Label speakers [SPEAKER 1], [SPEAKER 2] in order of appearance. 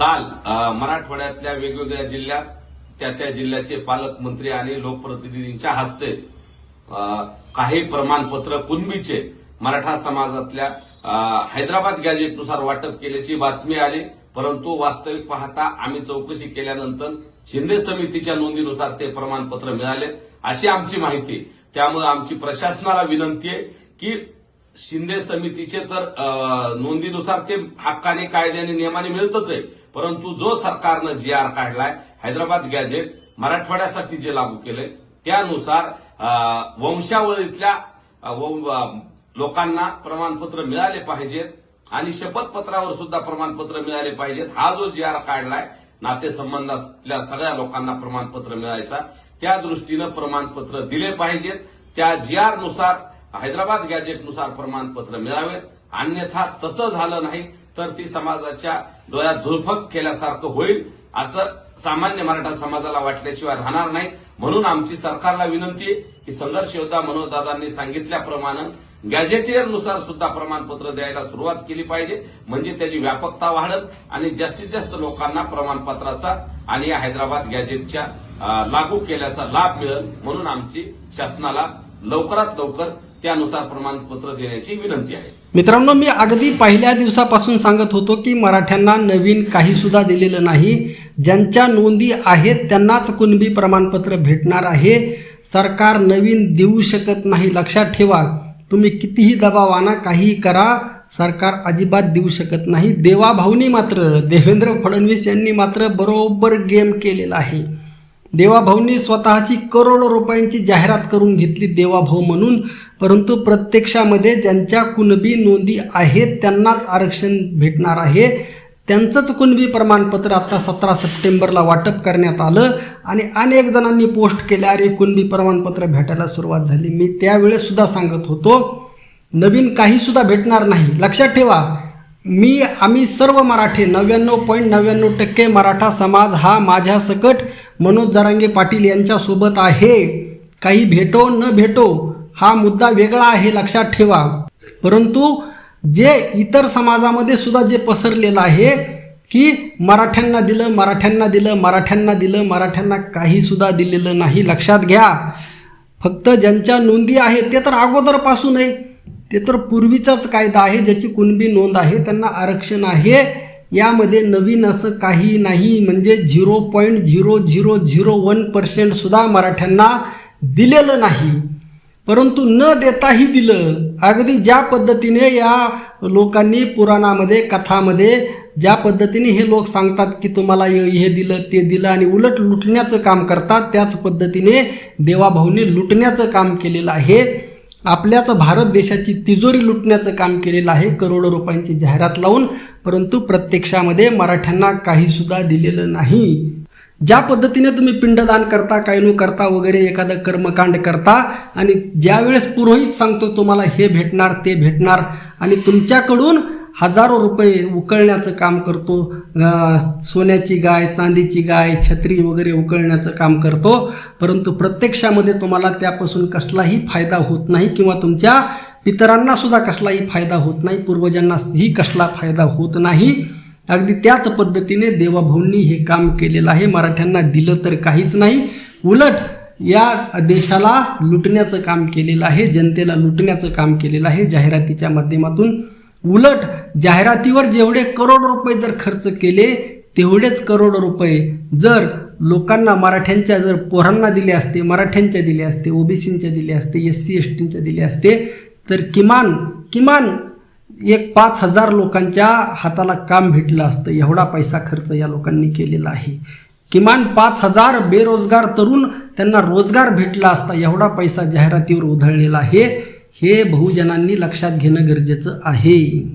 [SPEAKER 1] काल मराठवाड्यातल्या वेगवेगळ्या जिल्ह्यात त्या त्या जिल्ह्याचे पालकमंत्री आणि लोकप्रतिनिधींच्या हस्ते काही प्रमाणपत्र कुणबीचे मराठा समाजातल्या हैदराबाद गॅजेटनुसार वाटप केल्याची बातमी आली. परंतु वास्तविक पाहता आम्ही चौकशी केल्यानंतर शिंदे समितीच्या नोंदीनुसार ते प्रमाणपत्र मिळाले. अशी आमची माहिती. त्यामुळे आमची प्रशासनाला विनंती आहे की शिंदे समितीचे तर नोंदीनुसार ते हक्काने कायद्याने नियमाने मिळतच आहे. परंतु जो सरकारनं जी आर काढलाय हैदराबाद गॅजेट मराठवाड्यासाठी जे लागू केलंय त्यानुसार वंशावळीतल्या लोकांना प्रमाणपत्र मिळाले पाहिजेत आणि शपथपत्रावर सुद्धा प्रमाणपत्र मिळाले पाहिजेत. हा जो जी आर काढलाय नातेसंबंधातल्या सगळ्या लोकांना प्रमाणपत्र मिळायचा. त्या दृष्टीनं प्रमाणपत्र दिले पाहिजेत. त्या जी आरनुसार हैदराबाद गॅजेटनुसार प्रमाणपत्र मिळावेत. अन्यथा तसं झालं नाही. तर ती समाजाच्या डोळ्यात धुरफक केल्यासारखं होईल असं सामान्य मराठा समाजाला वाटल्याशिवाय राहणार नाही. म्हणून आमची सरकारला विनंती आहे की संघर्ष योद्धा मनोजदादांनी सांगितल्याप्रमाणे गॅझेटियरनुसार सुद्धा प्रमाणपत्र द्यायला सुरुवात केली पाहिजे. म्हणजे त्याची व्यापकता वाढत आणि जास्तीत जास्त लोकांना प्रमाणपत्राचा आणि या हैदराबाद गॅजेटच्या लागू केल्याचा लाभ मिळेल. म्हणून आमची शासनाला लवकरात लवकर त्यानुसार प्रमाणपत्र देण्याची विनंती आहे.
[SPEAKER 2] मित्रांनो मी अगदी पहिल्या दिवसापासून सांगत होतो की मराठ्यांना नवीन काही सुद्धा दिलेलं नाही. ज्यांच्या नोंदी आहेत त्यांनाच कुणबी प्रमाणपत्र भेटणार आहे. सरकार नवीन देऊ शकत नाही. लक्षात ठेवा तुम्ही कितीही दबाव आणा काहीही करा सरकार अजिबात देऊ शकत नाही. देवाभाऊनी मात्र देवेंद्र फडणवीस यांनी मात्र बरोबर गेम केलेला आहे. देवाभाऊंनी स्वतःची करोडो रुपयांची जाहिरात करून घेतली देवाभाऊ म्हणून. परंतु प्रत्यक्षामध्ये ज्यांच्या कुणबी नोंदी आहेत त्यांनाच आरक्षण भेटणार आहे. त्यांचंच कुणबी प्रमाणपत्र आता सतरा सप्टेंबरला वाटप करण्यात आलं आणि अनेक जणांनी पोस्ट केल्या अरे कुणबी प्रमाणपत्र भेटायला सुरुवात झाली. मी त्यावेळेस सुद्धा सांगत होतो नवीन काही सुद्धा भेटणार नाही. लक्षात ठेवा मी आम्ही सर्व मराठे नव्याण्णव पॉईंट नव्याण्णव टक्के मराठा समाज हा माझ्या सकट. मनोज जरांगे पाटील यांच्यासोबत आहे. काही भेटो न भेटो हा मुद्दा वेगळा आहे लक्षात ठेवा. परंतु जे इतर समाजामध्ये सुद्धा जे पसरलेलं आहे की मराठ्यांना दिलं मराठ्यांना दिलं मराठ्यांना दिलं मराठ्यांना काही सुद्धा दिलेलं नाही. लक्षात घ्या. फक्त ज्यांच्या नोंदी आहेत ते तर अगोदरपासून आहे. ते तर पूर्वीचाच कायदा आहे ज्याची कुणबी नोंद आहे त्यांना आरक्षण आहे. यामध्ये नवीन असं काही नाही. म्हणजे zero point zero zero zero one पर्सेंटसुद्धा मराठ्यांना दिलेलं नाही. परंतु न देताही दिलं. अगदी ज्या पद्धतीने या लोकांनी पुराणामध्ये कथामध्ये ज्या पद्धतीने हे लोक सांगतात की तुम्हाला हे हे दिलं ते दिलं आणि उलट लुटण्याचं काम करतात त्याच पद्धतीने देवाभाऊने लुटण्याचं काम केलेलं आहे. आपल्याच भारत देशाची तिजोरी लुटण्याचं काम केलेलं आहे करोडो रुपयांची जाहिरात लावून परंतु प्रत्यक्षामध्ये मराठ्यांना काहीसुद्धा दिलेलं नाही. ज्या पद्धतीने तुम्ही पिंडदान करता कायनू करता वगैरे एखादं कर्मकांड करता आणि ज्यावेळेस पुरोहित सांगतो तुम्हाला हे भेटणार ते भेटणार आणि तुमच्याकडून हजारो रुपये उकळण्याचं काम करतो सोन्याची गाय चांदीची गाय छत्री वगैरे उकळण्याचं काम करतो परंतु प्रत्यक्षामध्ये तुम्हाला त्यापासून कसलाही फायदा होत नाही किंवा तुमच्या पितरांना सुद्धा कसलाही फायदा होत नाही पूर्वजांनाही कसला फायदा होत नाही. अगदी त्याच पद्धतीने देवाभाऊंनी हे काम केलेलं आहे. मराठ्यांना दिलं तर काहीच नाही. उलट या देशाला लुटण्याचं काम केलेलं आहे. जनतेला लुटण्याचं काम केलेलं आहे. जाहिरातीच्या माध्यमातून उलट जाहिरातीवर जेवढे करोड रुपये जर खर्च केले तेवढेच करोड रुपये जर लोकांना मराठ्यांच्या जर पोरांना दिले असते मराठ्यांच्या दिले असते ओबीसींच्या दिले असते एस सी एस टींच्या दिले असते तर किमान किमान एक पाच हजार लोकांच्या हाताला काम भेटलं असतं. एवढा पैसा खर्च या लोकांनी केलेला आहे. किमान पाच हजार बेरोजगार तरुण त्यांना रोजगार भेटला असता एवढा पैसा जाहिरातीवर उधळलेला आहे. हे बहुजनांनी लक्षात घेणं गरजेचं आहे.